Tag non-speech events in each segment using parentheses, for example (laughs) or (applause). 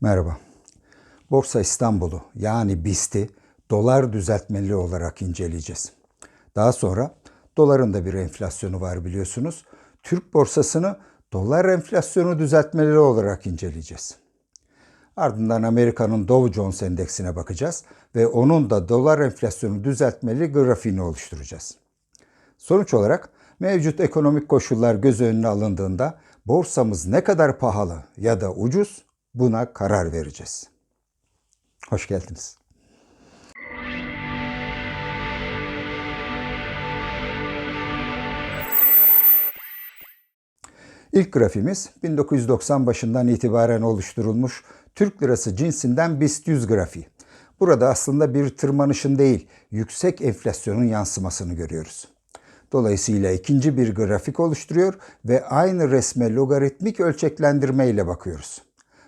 Merhaba. Borsa İstanbul'u yani BIST'i dolar düzeltmeli olarak inceleyeceğiz. Daha sonra doların da bir enflasyonu var biliyorsunuz. Türk borsasını dolar enflasyonu düzeltmeli olarak inceleyeceğiz. Ardından Amerika'nın Dow Jones endeksine bakacağız ve onun da dolar enflasyonu düzeltmeli grafiğini oluşturacağız. Sonuç olarak mevcut ekonomik koşullar göz önüne alındığında borsamız ne kadar pahalı ya da ucuz buna karar vereceğiz. Hoş geldiniz. İlk grafimiz 1990 başından itibaren oluşturulmuş Türk lirası cinsinden BIST 100 grafiği. Burada aslında bir tırmanışın değil, yüksek enflasyonun yansımasını görüyoruz. Dolayısıyla ikinci bir grafik oluşturuyor ve aynı resme logaritmik ölçeklendirme ile bakıyoruz.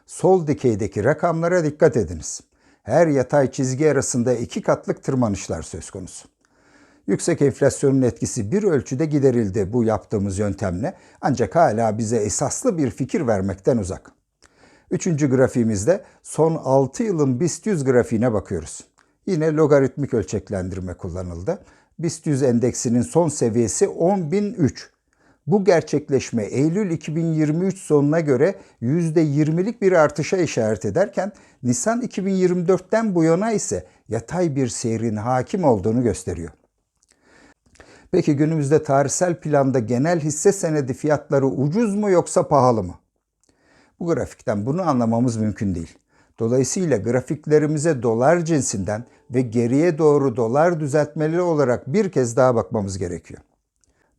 Sol dikeydeki rakamlara dikkat ediniz. Her yatay çizgi arasında iki katlık tırmanışlar söz konusu. Yüksek enflasyonun etkisi bir ölçüde giderildi bu yaptığımız yöntemle ancak hala bize esaslı bir fikir vermekten uzak. Üçüncü grafiğimizde son 6 yılın BIST 100 grafiğine bakıyoruz. Yine logaritmik ölçeklendirme kullanıldı. BIST 100 endeksinin son seviyesi 10.003. Bu gerçekleşme Eylül 2023 sonuna göre %20'lik bir artışa işaret ederken Nisan 2024'ten bu yana ise yatay bir seyrin hakim olduğunu gösteriyor. Peki günümüzde tarihsel planda genel hisse senedi fiyatları ucuz mu yoksa pahalı mı? Bu grafikten bunu anlamamız mümkün değil. Dolayısıyla grafiklerimize dolar cinsinden ve geriye doğru dolar düzeltmeli olarak bir kez daha bakmamız gerekiyor.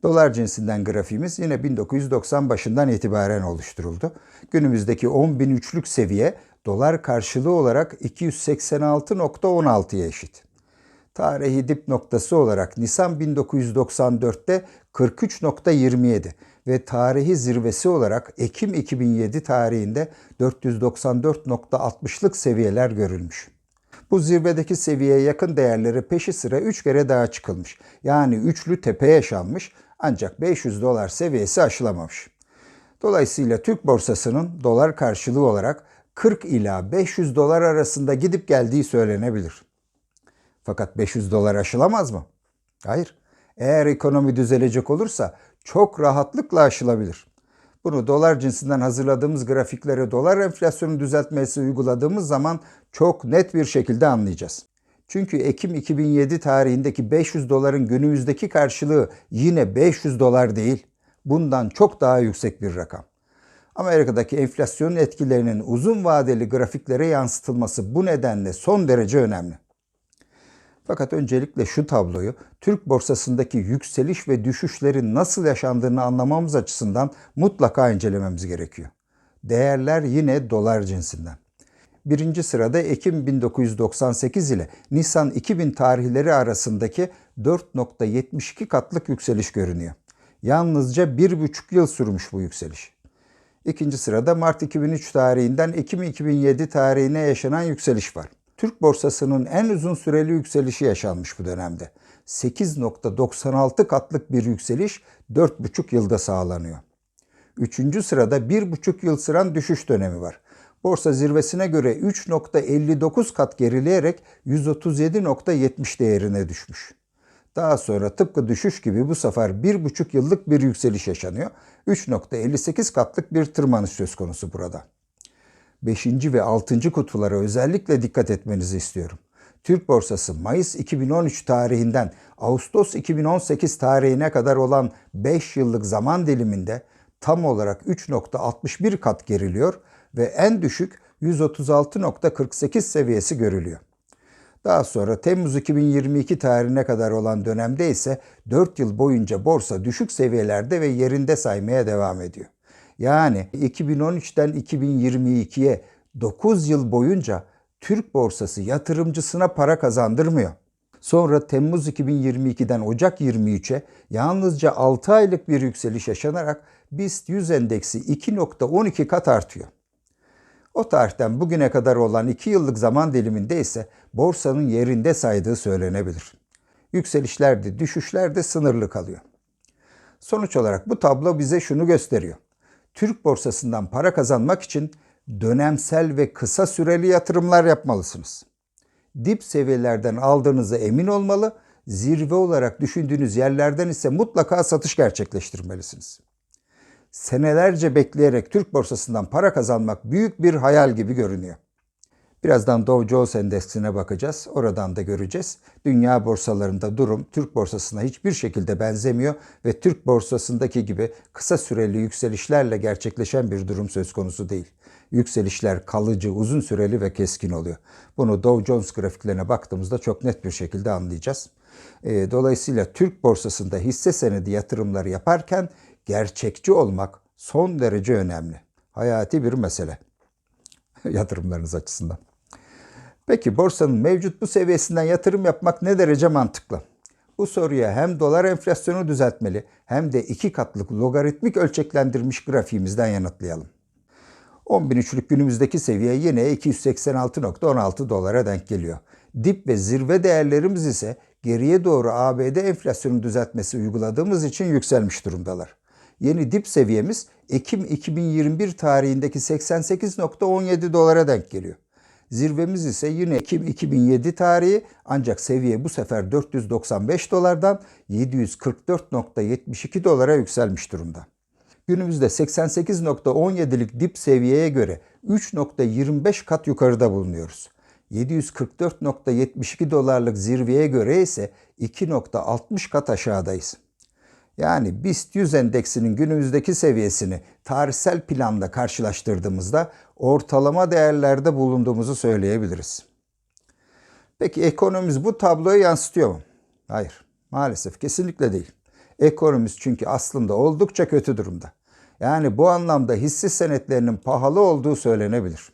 Dolar cinsinden grafiğimiz yine 1990 başından itibaren oluşturuldu. Günümüzdeki 10.003'lük seviye dolar karşılığı olarak 286.16'ya eşit. Tarihi dip noktası olarak Nisan 1994'te 43.27 ve tarihi zirvesi olarak Ekim 2007 tarihinde 494.60'lık seviyeler görülmüş. Bu zirvedeki seviyeye yakın değerleri peşi sıra 3 kere daha çıkılmış. Yani üçlü tepe yaşanmış ancak 500 dolar seviyesi aşılamamış. Dolayısıyla Türk borsasının dolar karşılığı olarak 40 ila 500 dolar arasında gidip geldiği söylenebilir. Fakat 500 dolar aşılamaz mı? Hayır. Eğer ekonomi düzelecek olursa çok rahatlıkla aşılabilir. Bunu dolar cinsinden hazırladığımız grafiklere dolar enflasyonu düzeltmesi uyguladığımız zaman çok net bir şekilde anlayacağız. Çünkü Ekim 2007 tarihindeki 500 doların günümüzdeki karşılığı yine 500 dolar değil. Bundan çok daha yüksek bir rakam. Amerika'daki enflasyonun etkilerinin uzun vadeli grafiklere yansıtılması bu nedenle son derece önemli. Fakat öncelikle şu tabloyu Türk borsasındaki yükseliş ve düşüşlerin nasıl yaşandığını anlamamız açısından mutlaka incelememiz gerekiyor. Değerler yine dolar cinsinden. Birinci sırada Ekim 1998 ile Nisan 2000 tarihleri arasındaki 4.72 katlık yükseliş görünüyor. Yalnızca 1,5 yıl sürmüş bu yükseliş. İkinci sırada Mart 2003 tarihinden Ekim 2007 tarihine yaşanan yükseliş var. Türk borsasının en uzun süreli yükselişi yaşanmış bu dönemde. 8.96 katlık bir yükseliş 4,5 yılda sağlanıyor. Üçüncü sırada 1,5 yıl süren düşüş dönemi var. Borsa zirvesine göre 3.59 kat gerileyerek 137.70 değerine düşmüş. Daha sonra tıpkı düşüş gibi bu sefer 1,5 yıllık bir yükseliş yaşanıyor. 3.58 katlık bir tırmanış söz konusu burada. 5. ve 6. kutulara özellikle dikkat etmenizi istiyorum. Türk borsası Mayıs 2013 tarihinden Ağustos 2018 tarihine kadar olan 5 yıllık zaman diliminde tam olarak 3.61 kat geriliyor ve en düşük 136.48 seviyesi görülüyor. Daha sonra Temmuz 2022 tarihine kadar olan dönemde ise 4 yıl boyunca borsa düşük seviyelerde ve yerinde saymaya devam ediyor. Yani 2013'ten 2022'ye 9 yıl boyunca Türk borsası yatırımcısına para kazandırmıyor. Sonra Temmuz 2022'den Ocak 23'e yalnızca 6 aylık bir yükseliş yaşanarak BIST 100 endeksi 2.12 kat artıyor. O tarihten bugüne kadar olan 2 yıllık zaman diliminde ise borsanın yerinde saydığı söylenebilir. Yükselişler de düşüşler de sınırlı kalıyor. Sonuç olarak bu tablo bize şunu gösteriyor. Türk borsasından para kazanmak için dönemsel ve kısa süreli yatırımlar yapmalısınız. Dip seviyelerden aldığınıza emin olmalı, zirve olarak düşündüğünüz yerlerden ise mutlaka satış gerçekleştirmelisiniz. Senelerce bekleyerek Türk borsasından para kazanmak büyük bir hayal gibi görünüyor. Birazdan Dow Jones Endeksine bakacağız. Oradan da göreceğiz. Dünya borsalarında durum Türk borsasına hiçbir şekilde benzemiyor ve Türk borsasındaki gibi kısa süreli yükselişlerle gerçekleşen bir durum söz konusu değil. Yükselişler kalıcı, uzun süreli ve keskin oluyor. Bunu Dow Jones grafiklerine baktığımızda çok net bir şekilde anlayacağız. E, Dolayısıyla Türk borsasında hisse senedi yatırımları yaparken gerçekçi olmak son derece önemli. Hayati bir mesele (laughs) yatırımlarınız açısından. Peki borsanın mevcut bu seviyesinden yatırım yapmak ne derece mantıklı? Bu soruya hem dolar enflasyonu düzeltmeli hem de iki katlık logaritmik ölçeklendirilmiş grafiğimizden yanıtlayalım. 10.003'lük günümüzdeki seviye yine 286.16 dolara denk geliyor. Dip ve zirve değerlerimiz ise geriye doğru ABD enflasyonu düzeltmesi uyguladığımız için yükselmiş durumdalar. Yeni dip seviyemiz Ekim 2021 tarihindeki 88.17 dolara denk geliyor. Zirvemiz ise yine Ekim 2007 tarihi ancak seviye bu sefer 495 dolardan 744.72 dolara yükselmiş durumda. Günümüzde 88.17'lik dip seviyeye göre 3.25 kat yukarıda bulunuyoruz. 744.72 dolarlık zirveye göre ise 2.60 kat aşağıdayız. Yani BIST 100 endeksinin günümüzdeki seviyesini tarihsel planla karşılaştırdığımızda ortalama değerlerde bulunduğumuzu söyleyebiliriz. Peki ekonomimiz bu tabloyu yansıtıyor mu? Hayır, maalesef kesinlikle değil. Ekonomimiz çünkü aslında oldukça kötü durumda. Yani bu anlamda hisse senetlerinin pahalı olduğu söylenebilir.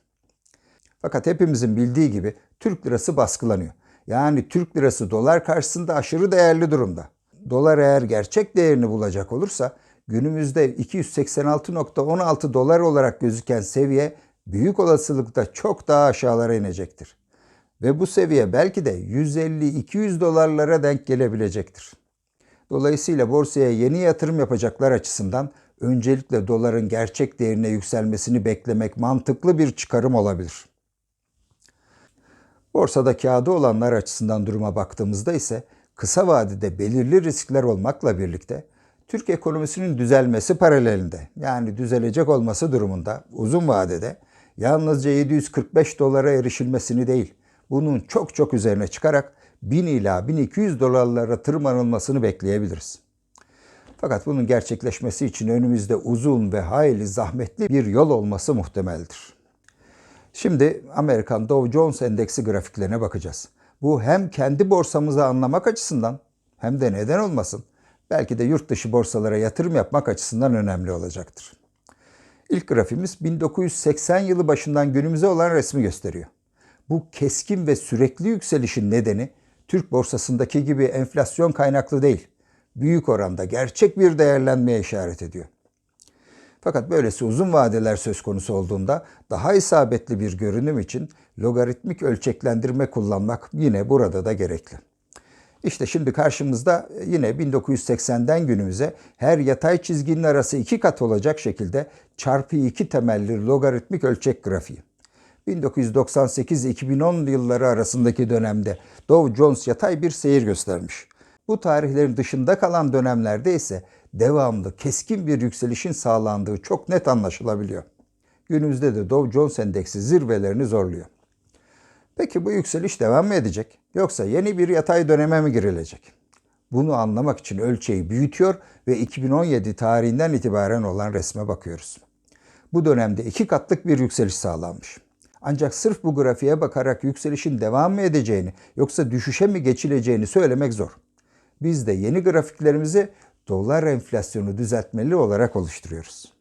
Fakat hepimizin bildiği gibi Türk lirası baskılanıyor. Yani Türk lirası dolar karşısında aşırı değerli durumda. Dolar eğer gerçek değerini bulacak olursa günümüzde 286.16 dolar olarak gözüken seviye büyük olasılıkla çok daha aşağılara inecektir. Ve bu seviye belki de 150-200 dolarlara denk gelebilecektir. Dolayısıyla borsaya yeni yatırım yapacaklar açısından öncelikle doların gerçek değerine yükselmesini beklemek mantıklı bir çıkarım olabilir. Borsada kağıdı olanlar açısından duruma baktığımızda ise kısa vadede belirli riskler olmakla birlikte Türk ekonomisinin düzelmesi paralelinde yani düzelecek olması durumunda uzun vadede yalnızca 745 dolara erişilmesini değil bunun çok çok üzerine çıkarak 1000 ila 1200 dolarlara tırmanılmasını bekleyebiliriz. Fakat bunun gerçekleşmesi için önümüzde uzun ve hayli zahmetli bir yol olması muhtemeldir. Şimdi Amerikan Dow Jones Endeksi grafiklerine bakacağız. Bu hem kendi borsamızı anlamak açısından hem de neden olmasın belki de yurt dışı borsalara yatırım yapmak açısından önemli olacaktır. İlk grafimiz 1980 yılı başından günümüze olan resmi gösteriyor. Bu keskin ve sürekli yükselişin nedeni Türk borsasındaki gibi enflasyon kaynaklı değil, büyük oranda gerçek bir değerlenmeye işaret ediyor. Fakat böylesi uzun vadeler söz konusu olduğunda daha isabetli bir görünüm için logaritmik ölçeklendirme kullanmak yine burada da gerekli. İşte şimdi karşımızda yine 1980'den günümüze her yatay çizginin arası iki kat olacak şekilde çarpı 2 temelli logaritmik ölçek grafiği. 1998-2010 yılları arasındaki dönemde Dow Jones yatay bir seyir göstermiş. Bu tarihlerin dışında kalan dönemlerde ise devamlı keskin bir yükselişin sağlandığı çok net anlaşılabiliyor. Günümüzde de Dow Jones Endeksi zirvelerini zorluyor. Peki bu yükseliş devam mı edecek yoksa yeni bir yatay döneme mi girilecek? Bunu anlamak için ölçeği büyütüyor ve 2017 tarihinden itibaren olan resme bakıyoruz. Bu dönemde iki katlık bir yükseliş sağlanmış. Ancak sırf bu grafiğe bakarak yükselişin devam mı edeceğini yoksa düşüşe mi geçileceğini söylemek zor. Biz de yeni grafiklerimizi dolar enflasyonu düzeltmeli olarak oluşturuyoruz.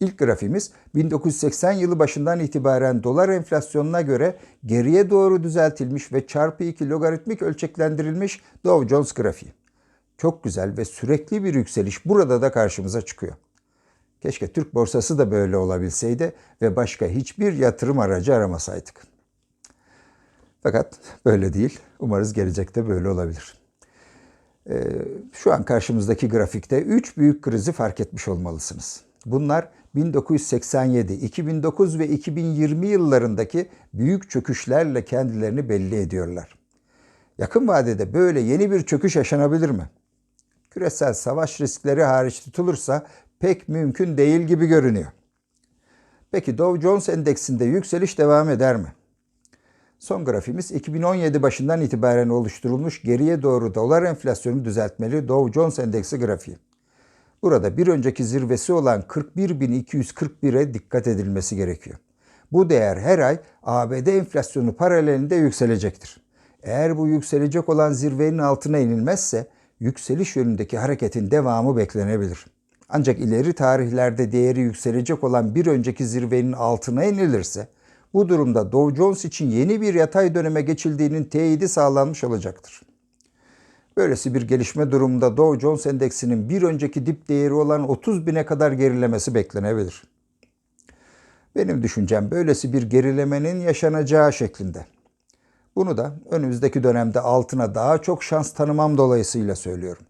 İlk grafimiz 1980 yılı başından itibaren dolar enflasyonuna göre geriye doğru düzeltilmiş ve çarpı 2 logaritmik ölçeklendirilmiş Dow Jones grafiği. Çok güzel ve sürekli bir yükseliş burada da karşımıza çıkıyor. Keşke Türk borsası da böyle olabilseydi ve başka hiçbir yatırım aracı aramasaydık. Fakat böyle değil. Umarız gelecekte böyle olabilir. Ee, şu an karşımızdaki grafikte üç büyük krizi fark etmiş olmalısınız. Bunlar 1987, 2009 ve 2020 yıllarındaki büyük çöküşlerle kendilerini belli ediyorlar. Yakın vadede böyle yeni bir çöküş yaşanabilir mi? Küresel savaş riskleri hariç tutulursa pek mümkün değil gibi görünüyor. Peki Dow Jones Endeksinde yükseliş devam eder mi? Son grafimiz 2017 başından itibaren oluşturulmuş geriye doğru dolar enflasyonu düzeltmeli Dow Jones Endeksi grafiği. Burada bir önceki zirvesi olan 41.241'e dikkat edilmesi gerekiyor. Bu değer her ay ABD enflasyonu paralelinde yükselecektir. Eğer bu yükselecek olan zirvenin altına inilmezse yükseliş yönündeki hareketin devamı beklenebilir. Ancak ileri tarihlerde değeri yükselecek olan bir önceki zirvenin altına inilirse bu durumda Dow Jones için yeni bir yatay döneme geçildiğinin teyidi sağlanmış olacaktır. Böylesi bir gelişme durumunda Dow Jones Endeksinin bir önceki dip değeri olan 30 bine kadar gerilemesi beklenebilir. Benim düşüncem böylesi bir gerilemenin yaşanacağı şeklinde. Bunu da önümüzdeki dönemde altına daha çok şans tanımam dolayısıyla söylüyorum.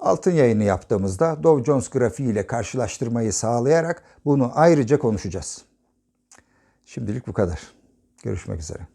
Altın yayını yaptığımızda Dow Jones grafiği ile karşılaştırmayı sağlayarak bunu ayrıca konuşacağız. Şimdilik bu kadar. Görüşmek üzere.